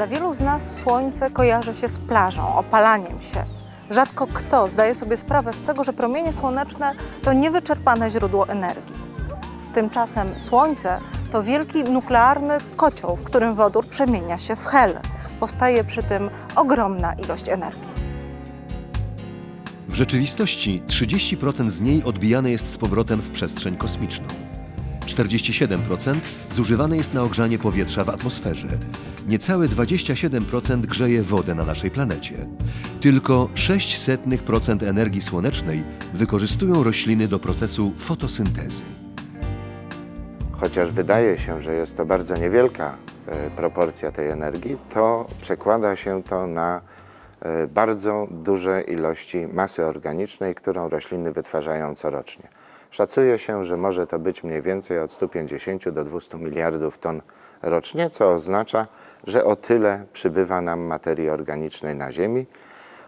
Dla wielu z nas słońce kojarzy się z plażą, opalaniem się. Rzadko kto zdaje sobie sprawę z tego, że promienie słoneczne to niewyczerpane źródło energii. Tymczasem słońce to wielki nuklearny kocioł, w którym wodór przemienia się w hel. Powstaje przy tym ogromna ilość energii. W rzeczywistości 30% z niej odbijane jest z powrotem w przestrzeń kosmiczną. 47% zużywane jest na ogrzanie powietrza w atmosferze. Niecałe 27% grzeje wodę na naszej planecie. Tylko 0,06% energii słonecznej wykorzystują rośliny do procesu fotosyntezy. Chociaż wydaje się, że jest to bardzo niewielka e, proporcja tej energii, to przekłada się to na e, bardzo duże ilości masy organicznej, którą rośliny wytwarzają corocznie. Szacuje się, że może to być mniej więcej od 150 do 200 miliardów ton rocznie, co oznacza, że o tyle przybywa nam materii organicznej na Ziemi,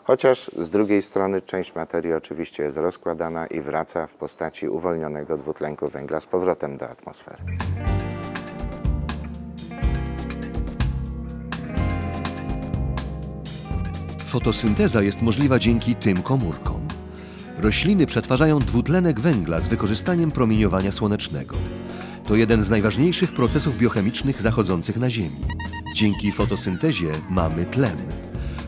chociaż z drugiej strony część materii oczywiście jest rozkładana i wraca w postaci uwolnionego dwutlenku węgla z powrotem do atmosfery. Fotosynteza jest możliwa dzięki tym komórkom. Rośliny przetwarzają dwutlenek węgla z wykorzystaniem promieniowania słonecznego. To jeden z najważniejszych procesów biochemicznych zachodzących na Ziemi. Dzięki fotosyntezie mamy tlen.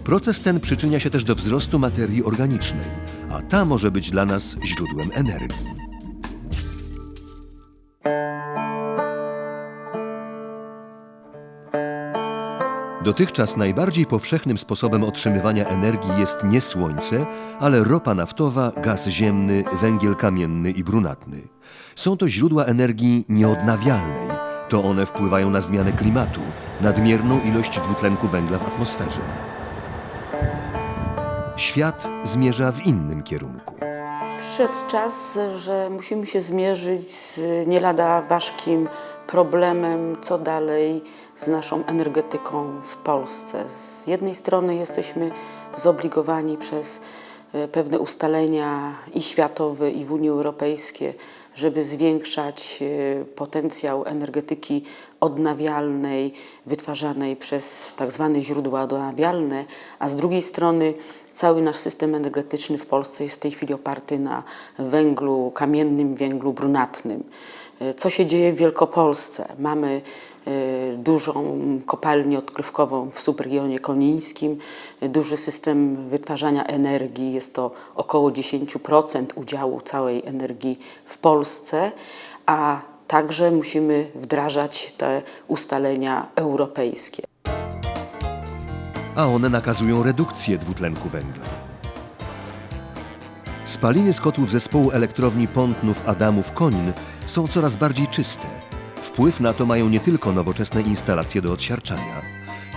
Proces ten przyczynia się też do wzrostu materii organicznej, a ta może być dla nas źródłem energii. Dotychczas najbardziej powszechnym sposobem otrzymywania energii jest nie słońce, ale ropa naftowa, gaz ziemny, węgiel kamienny i brunatny. Są to źródła energii nieodnawialnej. To one wpływają na zmianę klimatu, nadmierną ilość dwutlenku węgla w atmosferze. Świat zmierza w innym kierunku. Przyszedł czas, że musimy się zmierzyć z nie lada ważkim problemem, co dalej z naszą energetyką w Polsce. Z jednej strony jesteśmy zobligowani przez e, pewne ustalenia i światowe, i w Unii Europejskiej, żeby zwiększać e, potencjał energetyki odnawialnej, wytwarzanej przez tak zwane źródła odnawialne, a z drugiej strony cały nasz system energetyczny w Polsce jest w tej chwili oparty na węglu kamiennym, węglu brunatnym. E, Co się dzieje w Wielkopolsce? Mamy e, dużą kopalnię odkrywkową w subregionie konińskim, e, duży system wytwarzania energii, jest to około 10% udziału całej energii w Polsce, a także musimy wdrażać te ustalenia europejskie. A one nakazują redukcję dwutlenku węgla. Spaliny z kotłów zespołu elektrowni Pątnów Adamów Konin są coraz bardziej czyste. Wpływ na to mają nie tylko nowoczesne instalacje do odsiarczania.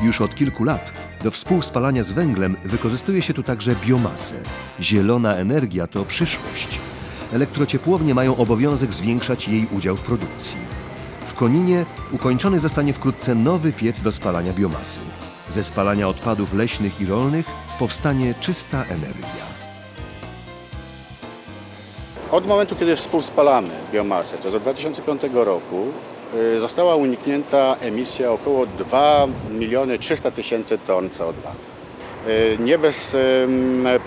Już od kilku lat do współspalania z węglem wykorzystuje się tu także biomasę. Zielona energia to przyszłość. Elektrociepłownie mają obowiązek zwiększać jej udział w produkcji. W Koninie ukończony zostanie wkrótce nowy piec do spalania biomasy. Ze spalania odpadów leśnych i rolnych powstanie czysta energia. Od momentu, kiedy współspalamy biomasę, to do 2005 roku y, została uniknięta emisja około 2 miliony 300 tysięcy ton CO2. Y, Nie bez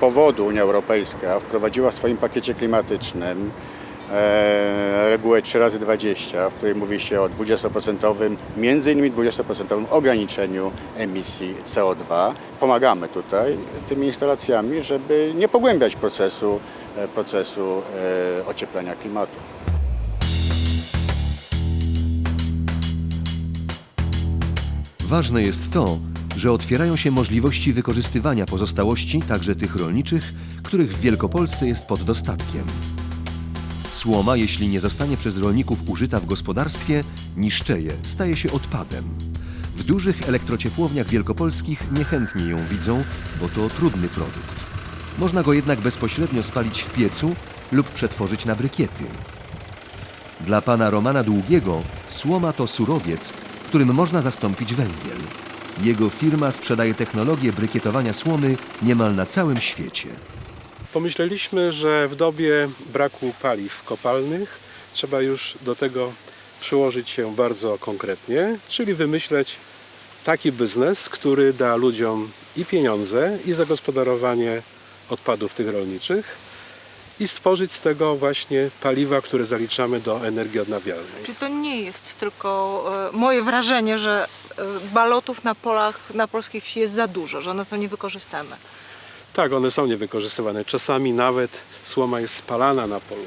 powodu Unia Europejska wprowadziła w swoim pakiecie klimatycznym regułę 3 razy 20, w której mówi się o 20%, między innymi 20% ograniczeniu emisji CO2. Pomagamy tutaj tymi instalacjami, żeby nie pogłębiać procesu, e, procesu e, ocieplenia klimatu. Ważne jest to, że otwierają się możliwości wykorzystywania pozostałości, także tych rolniczych, których w Wielkopolsce jest pod dostatkiem. Słoma, jeśli nie zostanie przez rolników użyta w gospodarstwie, niszczeje, staje się odpadem. W dużych elektrociepłowniach wielkopolskich niechętnie ją widzą, bo to trudny produkt. Można go jednak bezpośrednio spalić w piecu lub przetworzyć na brykiety. Dla pana Romana Długiego słoma to surowiec, którym można zastąpić węgiel. Jego firma sprzedaje technologię brykietowania słomy niemal na całym świecie. Pomyśleliśmy, że w dobie braku paliw kopalnych trzeba już do tego przyłożyć się bardzo konkretnie, czyli wymyśleć taki biznes, który da ludziom i pieniądze, i zagospodarowanie odpadów tych rolniczych i stworzyć z tego właśnie paliwa, które zaliczamy do energii odnawialnej. Czyli to nie jest tylko e, moje wrażenie, że e, balotów na polach, na polskiej wsi jest za dużo, że one są niewykorzystane. Tak, one są niewykorzystywane. Czasami nawet słoma jest spalana na polu,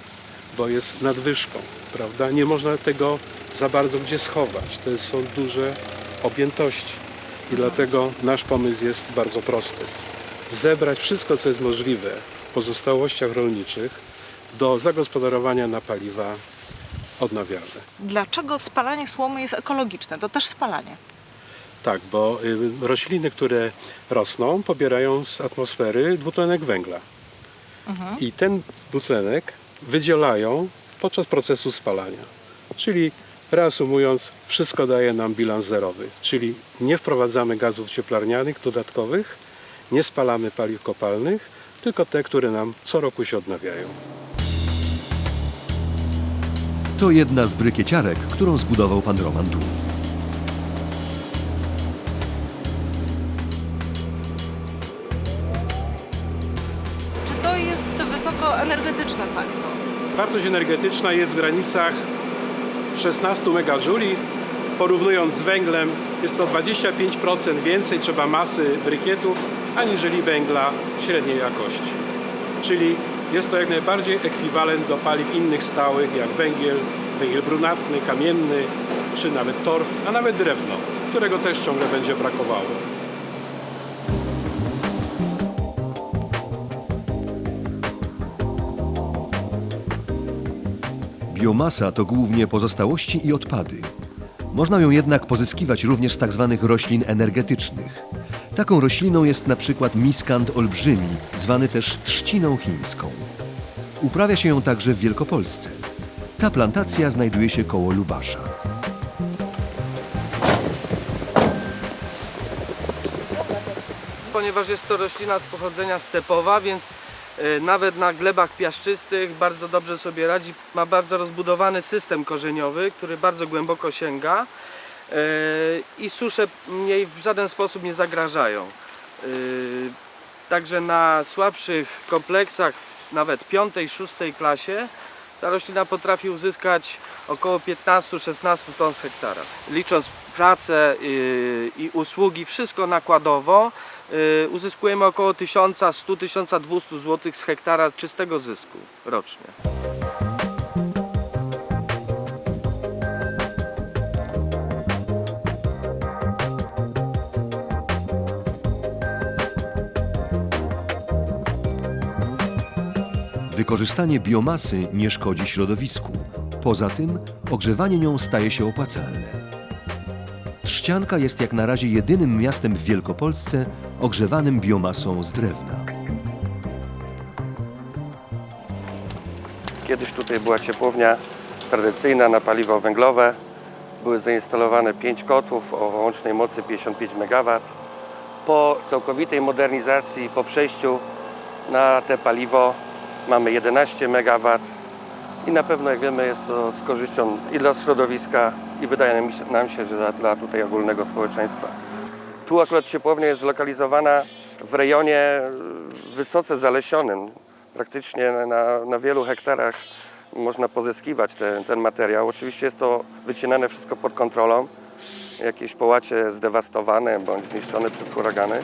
bo jest nadwyżką, prawda? Nie można tego za bardzo gdzie schować. To są duże objętości i dlatego nasz pomysł jest bardzo prosty. Zebrać wszystko, co jest możliwe w pozostałościach rolniczych do zagospodarowania na paliwa odnawialne. Dlaczego spalanie słomy jest ekologiczne? To też spalanie. Tak, bo y, rośliny, które rosną, pobierają z atmosfery dwutlenek węgla. I ten dwutlenek wydzielają podczas procesu spalania. Czyli reasumując, wszystko daje nam bilans zerowy. Czyli nie wprowadzamy gazów cieplarnianych dodatkowych, nie spalamy paliw kopalnych, tylko te, które nam co roku się odnawiają. To jedna z brykieciarek, którą zbudował pan Roman Tu. Wysokoenergetyczne paliwo? Wartość energetyczna jest w granicach 16 megajuli. Porównując z węglem, jest to 25% więcej trzeba masy brykietów, aniżeli węgla średniej jakości. Czyli jest to jak najbardziej ekwiwalent do paliw innych stałych, jak węgiel, węgiel brunatny, kamienny, czy nawet torf, a nawet drewno, którego też ciągle będzie brakowało. Biomasa to głównie pozostałości i odpady. Można ją jednak pozyskiwać również z tzw. roślin energetycznych. Taką rośliną jest na przykład miskant olbrzymi, zwany też trzciną chińską. Uprawia się ją także w Wielkopolsce. Ta plantacja znajduje się koło Lubasza. Ponieważ jest to roślina z pochodzenia stepowa, więc nawet na glebach piaszczystych bardzo dobrze sobie radzi. Ma bardzo rozbudowany system korzeniowy, który bardzo głęboko sięga e, i susze jej w żaden sposób nie zagrażają. E, Także na słabszych kompleksach, nawet piątej, szóstej klasie, ta roślina potrafi uzyskać około 15-16 ton z hektara. Licząc pracę yy, i usługi, wszystko nakładowo, yy, uzyskujemy około 1100-1200 zł z hektara czystego zysku rocznie. Wykorzystanie biomasy nie szkodzi środowisku. Poza tym ogrzewanie nią staje się opłacalne. Trzcianka jest jak na razie jedynym miastem w Wielkopolsce ogrzewanym biomasą z drewna. Kiedyś tutaj była ciepłownia tradycyjna na paliwo węglowe. Były zainstalowane 5 kotłów o łącznej mocy 55 MW. Po całkowitej modernizacji, po przejściu na te paliwo mamy 11 MW i na pewno, jak wiemy, jest to z korzyścią i dla środowiska i wydaje nam się, że dla, tutaj ogólnego społeczeństwa. Tu akurat ciepłownia jest zlokalizowana w rejonie e, wysoce zalesionym. Praktycznie na, na wielu hektarach można pozyskiwać te, ten materiał. Oczywiście jest to wycinane wszystko pod kontrolą. Jakieś połacie zdewastowane bądź zniszczone przez huragany.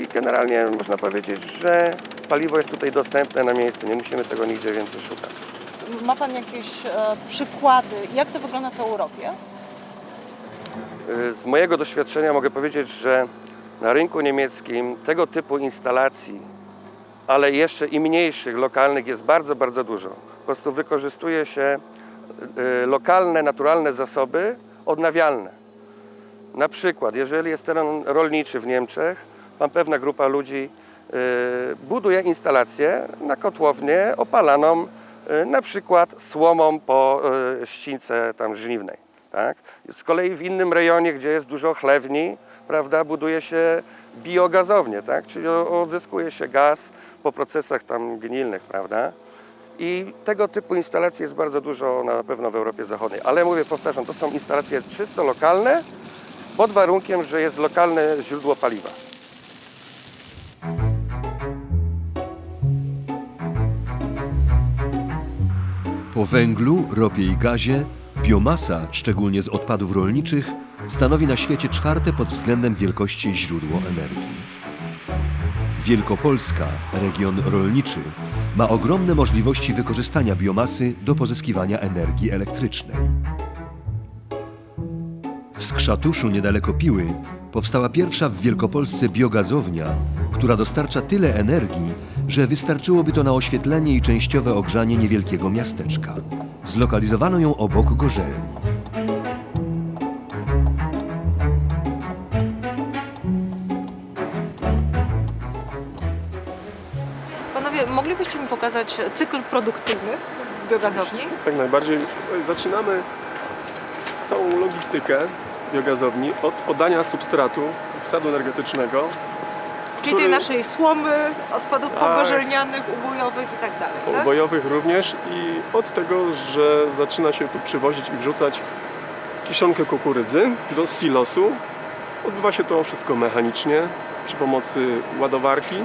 I generalnie można powiedzieć, że paliwo jest tutaj dostępne na miejscu. Nie musimy tego nigdzie więcej szukać. Ma Pan jakieś e, przykłady, jak to wygląda w Europie? Z mojego doświadczenia mogę powiedzieć, że na rynku niemieckim tego typu instalacji, ale jeszcze i mniejszych, lokalnych jest bardzo, bardzo dużo. Po prostu wykorzystuje się y, lokalne, naturalne zasoby odnawialne. Na przykład, jeżeli jest teren rolniczy w Niemczech, tam pewna grupa ludzi y, buduje instalację na kotłownię opalaną y, na przykład słomą po y, ścińce tam żniwnej. Tak? Z kolei w innym rejonie, gdzie jest dużo chlewni, prawda, buduje się biogazownię, tak? czyli odzyskuje się gaz po procesach tam gnilnych, prawda? I tego typu instalacji jest bardzo dużo na pewno w Europie Zachodniej. Ale mówię, powtarzam, to są instalacje czysto lokalne Pod warunkiem, że jest lokalne źródło paliwa. Po węglu, ropie i gazie biomasa, szczególnie z odpadów rolniczych, stanowi na świecie czwarte pod względem wielkości źródło energii. Wielkopolska, region rolniczy, ma ogromne możliwości wykorzystania biomasy do pozyskiwania energii elektrycznej. W Skrzatuszu, niedaleko Piły, powstała pierwsza w Wielkopolsce biogazownia, która dostarcza tyle energii, że wystarczyłoby to na oświetlenie i częściowe ogrzanie niewielkiego miasteczka. Zlokalizowano ją obok gorzelni. Panowie, moglibyście mi pokazać cykl produkcyjny biogazowni? Tak najbardziej. Zaczynamy całą logistykę biogazowni od oddania substratu wsadu energetycznego. Czyli tej naszej słomy, odpadów Tak. pobożelnianych, ubojowych i tak dalej, tak? Bojowych również i od tego, że zaczyna się tu przywozić i wrzucać kiszonkę kukurydzy do silosu. Odbywa się to wszystko mechanicznie przy pomocy ładowarki.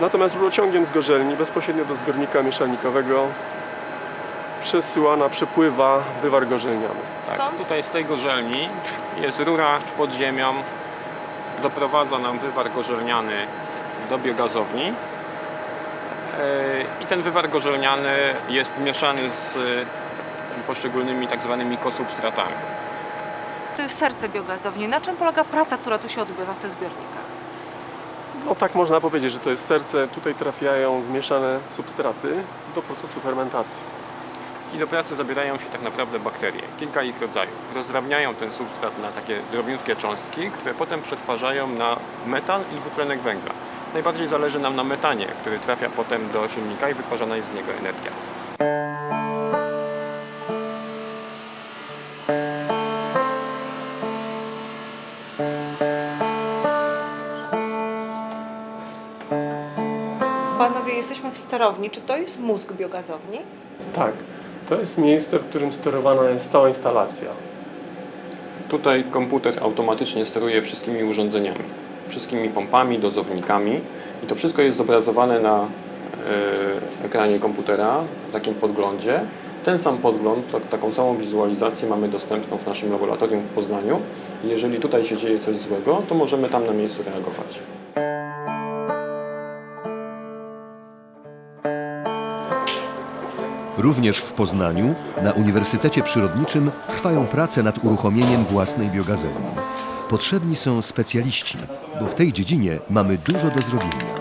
Natomiast rurociągiem z gorzelni bezpośrednio do zbiornika mieszanikowego przesyłana, przepływa wywar gorzelniany. Stąd? Tak, tutaj z tej gorzelni jest rura pod ziemią, doprowadza nam wywar gorzelniany do biogazowni Yy, i ten wywar gorzelniany jest mieszany z y, poszczególnymi tak zwanymi kosubstratami. To jest serce biogazowni. Na czym polega praca, która tu się odbywa w tych zbiornikach? No tak można powiedzieć, że to jest serce. Tutaj trafiają zmieszane substraty do procesu fermentacji. I do pracy zabierają się tak naprawdę bakterie, kilka ich rodzajów. Rozdrabniają ten substrat na takie drobniutkie cząstki, które potem przetwarzają na metan i dwutlenek węgla. Najbardziej zależy nam na metanie, który trafia potem do silnika i wytwarzana jest z niego energia. Panowie, jesteśmy w sterowni. Czy to jest mózg biogazowni? Tak, to jest miejsce, w którym sterowana jest cała instalacja. Tutaj komputer automatycznie steruje wszystkimi urządzeniami, wszystkimi pompami, dozownikami i to wszystko jest zobrazowane na e, ekranie komputera, takim podglądzie. Ten sam podgląd, tak, taką samą wizualizację mamy dostępną w naszym laboratorium w Poznaniu. Jeżeli tutaj się dzieje coś złego, to możemy tam na miejscu reagować. Również w Poznaniu, na Uniwersytecie Przyrodniczym, trwają prace nad uruchomieniem własnej biogazowni. Potrzebni są specjaliści, bo w tej dziedzinie mamy dużo do zrobienia.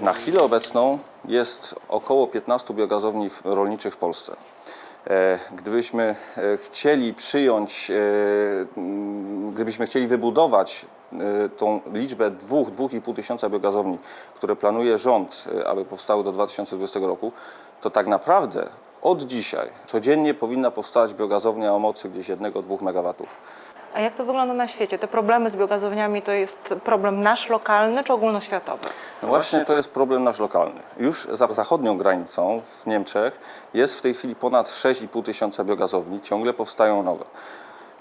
Na chwilę obecną jest około 15 biogazowni rolniczych w Polsce. E, Gdybyśmy e, chcieli przyjąć, e, gdybyśmy chcieli wybudować tą liczbę 2-2,5 tysiąca biogazowni, które planuje rząd, aby powstały do 2020 roku, to tak naprawdę od dzisiaj codziennie powinna powstać biogazownia o mocy gdzieś 1-2 MW. A jak to wygląda na świecie? Te problemy z biogazowniami to jest problem nasz lokalny czy ogólnoświatowy? No właśnie to jest problem nasz lokalny. Już za zachodnią granicą w Niemczech jest w tej chwili ponad 6,5 tysiąca biogazowni, ciągle powstają nowe.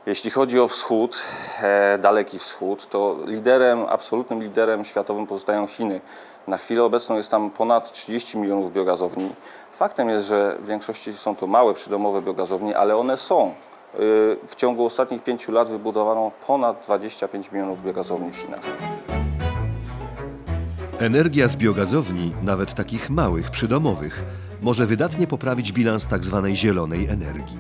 Jeśli chodzi o wschód, e, daleki wschód, to liderem, absolutnym liderem światowym pozostają Chiny. Na chwilę obecną jest tam ponad 30 milionów biogazowni. Faktem jest, że w większości są to małe przydomowe biogazownie, ale one są. Y, W ciągu ostatnich pięciu lat wybudowano ponad 25 milionów biogazowni w Chinach. Energia z biogazowni, nawet takich małych, przydomowych, może wydatnie poprawić bilans tzw. zielonej energii.